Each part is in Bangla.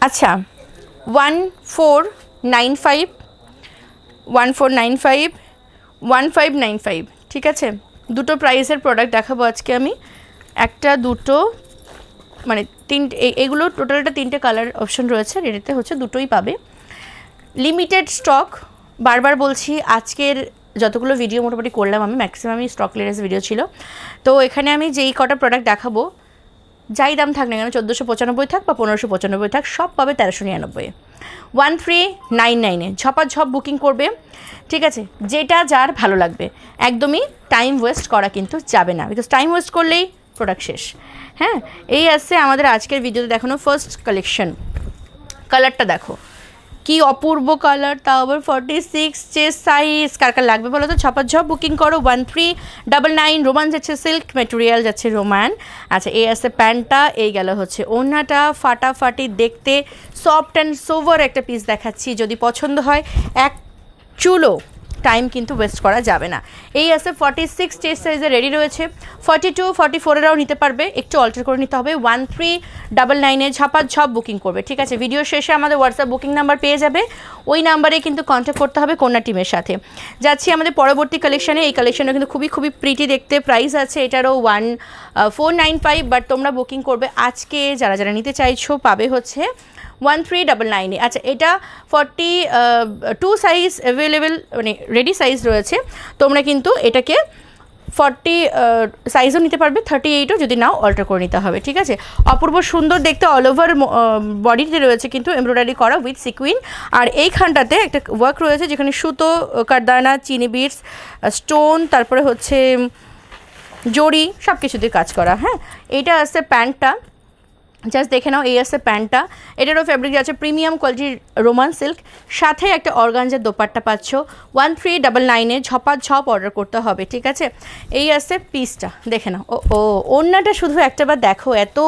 আচ্ছা one four nine five one four nine five one five nine five ঠিক আছে? দুটো প্রাইসের প্রোডাক্ট দেখাবো আজকে আমি। একটা, দুটো মানে তিনটে এগুলো টোটালটা তিনটে কালার অপশন রয়েছে রেডিতে হচ্ছে, দুটোই পাবে। লিমিটেড স্টক বারবার বলছি, আজকের যতগুলো ভিডিও মোটামুটি করলাম আমি ম্যাক্সিমামই স্টক ক্লিয়ারেন্স ভিডিও ছিল। তো এখানে আমি যেই কটা প্রোডাক্ট দেখাবো যাই দাম থাক না কেন, চোদ্দোশো পঁচানব্বই থাক বা পনেরোশো পঁচানব্বই থাক, সব পাবে তেরোশো নিরানব্বই। ওয়ান থ্রি নাইন নাইনে ঝপা ঝপ বুকিং করবে। ঠিক আছে, যেটা যার ভালো লাগবে। একদমই টাইম ওয়েস্ট করা কিন্তু যাবে না বিকজ টাইম ওয়েস্ট করলেই প্রোডাক্ট শেষ। হ্যাঁ এই আসছে আমাদের আজকের ভিডিওতে দেখানো ফার্স্ট কালেকশন কালারটা দেখো। কি অপূর্ব কালার তা আবার ফর্টি সিক্স যে সাইজ কার কার লাগবে বলো তো? ছপাঝপ বুকিং করো one three double nine Roman যাচ্ছে সিল্ক মেটেরিয়াল যাচ্ছে রোমান আচ্ছা এই আছে প্যান্টটা, এই গেল হচ্ছে ওনাটা ফাটাফাটি দেখতে সফট অ্যান্ড সোভার একটা পিস দেখাচ্ছি, যদি পছন্দ হয়। এক চুলো টাইম কিন্তু ওয়েস্ট করা যাবে না। এই আছে ফর্টি সিক্স চেস্ট সাইজে রেডি রয়েছে। ফর্টি টু ফর্টি ফোরেরাও নিতে পারবে। একটু অল্টার করে নিতে হবে। ওয়ান থ্রি ডাবল নাইনে ঝাপা ঝপ বুকিং করবে। ঠিক আছে ভিডিও শেষে আমাদের হোয়াটসঅ্যাপ বুকিং নাম্বার পেয়ে যাবে। ওই নাম্বারে কিন্তু কন্ট্যাক্ট করতে হবে কন্যা টিমের সাথে। যাচ্ছি আমাদের পরবর্তী কালেকশানে এই কালেকশানটা কিন্তু খুবই খুবই প্রিটি দেখতে। প্রাইস আছে এটারও one four nine five but তোমরা বুকিং করবে। আজকে যারা যারা নিতে চাইছো, পাবে হচ্ছে ওয়ান থ্রি ডাবল নাইনে আচ্ছা এটা ফর্টি টু সাইজ অ্যাভেলেবেল মানে রেডি সাইজ রয়েছে। তোমরা কিন্তু এটাকে ফর্টি সাইজও নিতে পারবে থার্টি এইটও যদি নাও অল্টার করে নিতে হবে, ঠিক আছে? অপূর্ব সুন্দর দেখতে অল ওভার বডিতে রয়েছে কিন্তু এমব্রয়ডারি করা উইথ সিকুইন আর এইখানটাতে একটা ওয়ার্ক রয়েছে, যেখানে সুতো, কারদানা, চিনি বিটস স্টোন তারপরে হচ্ছে জড়ি সব কিছুতে কাজ করা হ্যাঁ? এটা আছে প্যান্টটা। জাস্ট দেখে নাও, এই আছে প্যান্টটা। এটারও ফেব্রিক আছে প্রিমিয়াম কোয়ালিটির রোমান সিল্ক সাথে একটা অর্গানজার দোপাট্টা পাচ্ছ। ওয়ান থ্রি ডাবল নাইনে ঝপা ঝপ অর্ডার করতে হবে, ঠিক আছে? এই আছে পিসটা দেখে নাও। ও ও, ওড়নাটা শুধু একটাবার দেখো, এত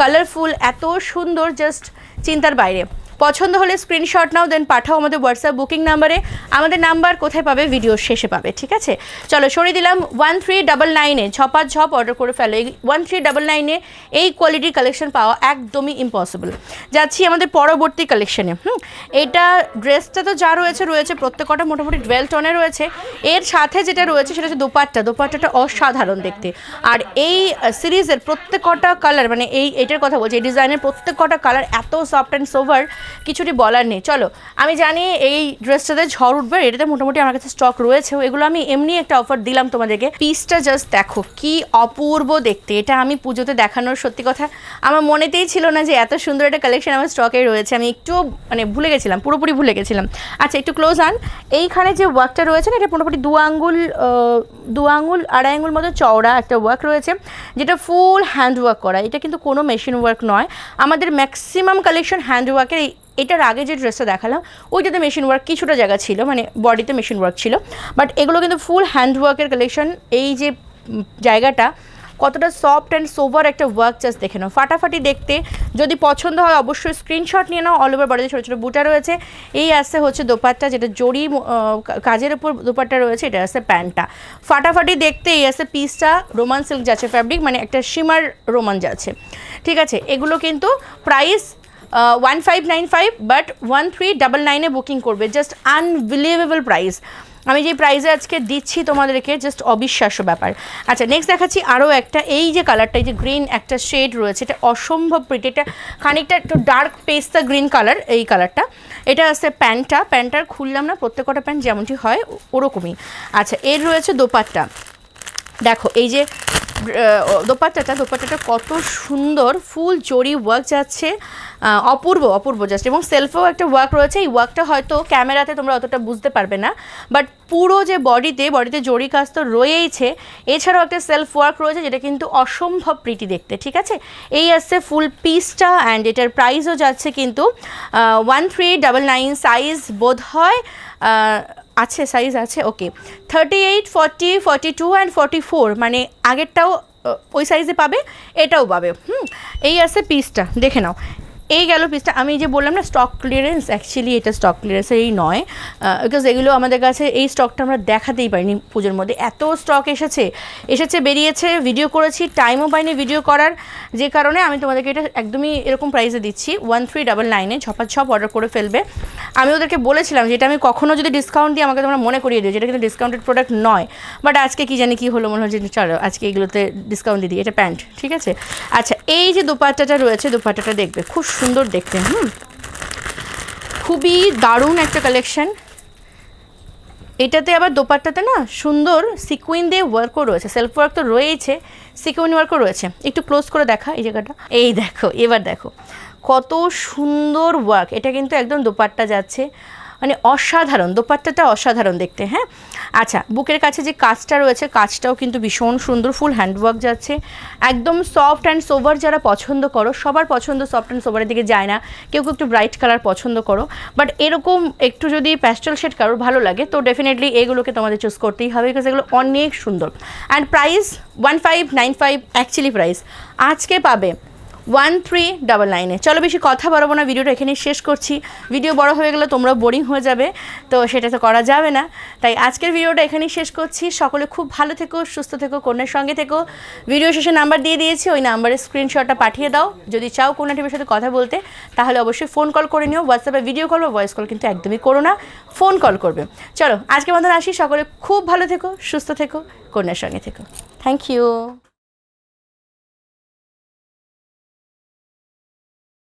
কালারফুল এত সুন্দর জাস্ট চিন্তার বাইরে। পছন্দ হলে স্ক্রিনশট নাও দেন পাঠাও আমাদের হোয়াটসঅ্যাপ বুকিং নাম্বারে আমাদের নাম্বার কোথায় পাবে? ভিডিও শেষে পাবে, ঠিক আছে? চলো, সরিয়ে দিলাম ওয়ান থ্রি ডাবল নাইনে ঝপা ঝপ অর্ডার করে ফেলো। এই ওয়ান থ্রি ডাবল নাইনে এই কোয়ালিটির কালেকশন পাওয়া একদমই ইম্পসিবল যাচ্ছি আমাদের পরবর্তী কালেকশনে হুম? এটা ড্রেসটা তো যা রয়েছে রয়েছে প্রত্যেকটা মোটামুটি ডুয়েল টোনে রয়েছে। এর সাথে যেটা রয়েছে সেটা হচ্ছে দোপাট্টা। দোপাট্টাটা অসাধারণ দেখতে। আর এই সিরিজের প্রত্যেকটা কালার মানে এই, এটার কথা বলছি, এই ডিজাইনের প্রত্যেকটা কালার এত সফট অ্যান্ড সোভার কিছুটি বলার নেই। চলো, আমি জানি এই ড্রেসটাতে ঝড় উঠবে, এটাতে মোটামুটি আমার কাছে স্টক রয়েছেও এগুলো আমি এমনি একটা অফার দিলাম তোমাদেরকে। পিসটা জাস্ট দেখো, কি অপূর্ব দেখতে। এটা আমি পুজোতে দেখানোর সত্যি কথা, আমার মনেতেই ছিল না যে এত সুন্দর একটা কালেকশন আমার স্টকে রয়েছে। আমি একটু মানে ভুলে গেছিলাম, পুরোপুরি ভুলে গেছিলাম। আচ্ছা একটু ক্লোজ আন। এইখানে যে ওয়ার্কটা রয়েছে না, এটা মোটামুটি দু আঙ্গুল দু আঙ্গুল, আড়াই আঙ্গুল মতো চওড়া একটা ওয়ার্ক রয়েছে, যেটা ফুল হ্যান্ড ওয়ার্ক করা। এটা কিন্তু কোনো মেশিন ওয়ার্ক নয়। আমাদের ম্যাক্সিমাম কালেকশন হ্যান্ড ওয়ার্কের এটার আগে যে ড্রেসটা দেখালাম, ওইটাতে মেশিন ওয়ার্ক কিছুটা জায়গা ছিল মানে বডিতে মেশিন ওয়ার্ক ছিল বাট এগুলো কিন্তু ফুল হ্যান্ড ওয়ার্কের কালেকশন এই যে জায়গাটা, কতটা সফট অ্যান্ড সোভার একটা ওয়ার্ক জাস্ট দেখে নাও। ফাটাফাটি দেখতে, যদি পছন্দ হয় অবশ্যই স্ক্রিনশট নিয়ে নাও। অল ওভার বডিতে ছোটো ছোটো বুটা রয়েছে। এই আসছে হচ্ছে দোপাট্টা, যেটা জড়ি কাজের উপর দোপাট্টা রয়েছে, এটা আসছে প্যান্টটা। ফাটাফাটি দেখতে এই আসছে পিসটা রোমান সিল্ক যাচ্ছে ফ্যাব্রিক মানে একটা শিমার রোমান যাচ্ছে। ঠিক আছে, এগুলো কিন্তু price one five nine five but one three double নাইনে বুকিং করবে। জাস্ট আনবিলিভেবল প্রাইস আমি যে প্রাইসে আজকে দিচ্ছি তোমাদেরকে জাস্ট অবিশ্বাস্য ব্যাপার। আচ্ছা নেক্সট দেখাচ্ছি আরও একটা। এই যে কালারটা এই যে গ্রিন একটা শেড রয়েছে, এটা অসম্ভব প্রিটি এটা খানিকটা একটু ডার্ক পেস্তা গ্রিন কালার এই কালারটা এটা আছে প্যান্টটা প্যান্টটার খুললাম না, প্রত্যেকটা প্যান্ট যেমনটি হয় ওরকমই। আচ্ছা এর রয়েছে দোপাট্টা। দেখো, এই যে দোপাট্টাটা দোপাট্টাটা কত সুন্দর, ফুল জরি ওয়ার্ক যাচ্ছে। অপূর্ব অপূর্ব জাস্ট এবং সেলফেও একটা ওয়ার্ক রয়েছে। এই ওয়ার্কটা হয়তো ক্যামেরাতে তোমরা অতটা বুঝতে পারবে না। বাট পুরো যে বডিতে বডিতে জরি কাজ তো রয়েইছে। এছাড়াও একটা সেলফ ওয়ার্ক রয়েছে, যেটা কিন্তু অসম্ভব প্রীতি দেখতে, ঠিক আছে? এই আসছে ফুল পিসটা অ্যান্ড এটার প্রাইসও যাচ্ছে কিন্তু one three double nine size বোধ হয় আছে সাইজ আছে okay thirty eight forty forty two and forty four মানে আগেরটাও ওই সাইজে পাবে, এটাও পাবে। হুম, এই আছে পিসটা দেখে নাও। এই গেল পিসটা আমি যে বললাম না স্টক ক্লিয়ারেন্স অ্যাকচুয়ালি এটা স্টক ক্লিয়ারেন্সেরই নয় বিকজ এগুলো আমাদের কাছে এই স্টকটা আমরা দেখাতেই পারিনি পুজোর মধ্যে। এত স্টক এসেছে এসেছে, বেরিয়েছে ভিডিও করেছি টাইমও পাইনি ভিডিও করার, যে কারণে আমি তোমাদেরকে এটা একদমই এরকম প্রাইসে দিচ্ছি। ওয়ান থ্রি ডাবল নাইনে ছপা ছপ অর্ডার করে ফেলবে। আমি ওদেরকে বলেছিলাম যে এটা আমি কখনো যদি ডিসকাউন্ট দিই আমাকে তোমরা মনে করিয়ে দিও যেটা কিন্তু ডিসকাউন্টেড প্রোডাক্ট নয়। বাট আজকে কি জানি কী হলো মনে হচ্ছে চলো, আজকে এগুলোতে ডিসকাউন্ট দিয়ে দিই। এটা প্যান্ট ঠিক আছে? আচ্ছা এই যে দোপাট্টাটা রয়েছে, দোপাট্টাটা দেখবে, খুব সুন্দর দেখতে, হুম। খুবই দারুণ একটা কালেকশন এটাতে আবার দোপাট্টাতে না সুন্দর সিকুইন দিয়ে ওয়ার্কও রয়েছে সেলফ ওয়ার্ক তো রয়েছে সিকুইন ওয়ার্কও রয়েছে। একটু ক্লোজ করে দেখা এই জায়গাটা। এই দেখো, এবার দেখো। কত সুন্দর ওয়ার্ক এটা কিন্তু একদম দোপাট্টা যাচ্ছে। মানে অসাধারণ, দোপাট্টাটা অসাধারণ দেখতে হ্যাঁ? আচ্ছা বুকের কাছে যে কাজটা রয়েছে, কাজটাও কিন্তু ভীষণ সুন্দর, ফুল হ্যান্ডওয়ার্ক যাচ্ছে। একদম সফট অ্যান্ড সোভার যারা পছন্দ করো, সবার পছন্দ সফট অ্যান্ড সোভারের দিকে যায় না, কেউ কেউ একটু ব্রাইট কালার পছন্দ করো, বাট এরকম একটু যদি প্যাস্টেল শেড কারোর ভালো লাগে, তো ডেফিনেটলি এগুলোকে তোমাদের চুজ করতেই হবে বিকজ এগুলো অনেক সুন্দর। And price one five nine five actually price আজকে পাবে ওয়ান থ্রি ডাবল নাইনে চলো বেশি কথা বাড়াবো না, ভিডিওটা এখানেই শেষ করছি। ভিডিও বড় হয়ে গেলে তোমরা বোরিং হয়ে যাবে, তো সেটা তো করা যাবে না। তাই আজকের ভিডিওটা এখানেই শেষ করছি। সকলে খুব ভালো থেকো, সুস্থ থেকো, কন্যার সঙ্গে থেকো। ভিডিও শেষে নাম্বার দিয়ে দিয়েছি, ওই নাম্বারে স্ক্রিনশটটা পাঠিয়ে দাও। যদি চাও কোনো টিভির সাথে কথা বলতে, তাহলে অবশ্যই ফোন কল করে নিও। হোয়াটসঅ্যাপে ভিডিও কল বা ভয়েস কল কিন্তু একদমই করো না ফোন কল করবে। চলো আজকে মতন আসি। সকলে খুব ভালো থেকো, সুস্থ থেকো, কন্যার সঙ্গে থেকো। Thank you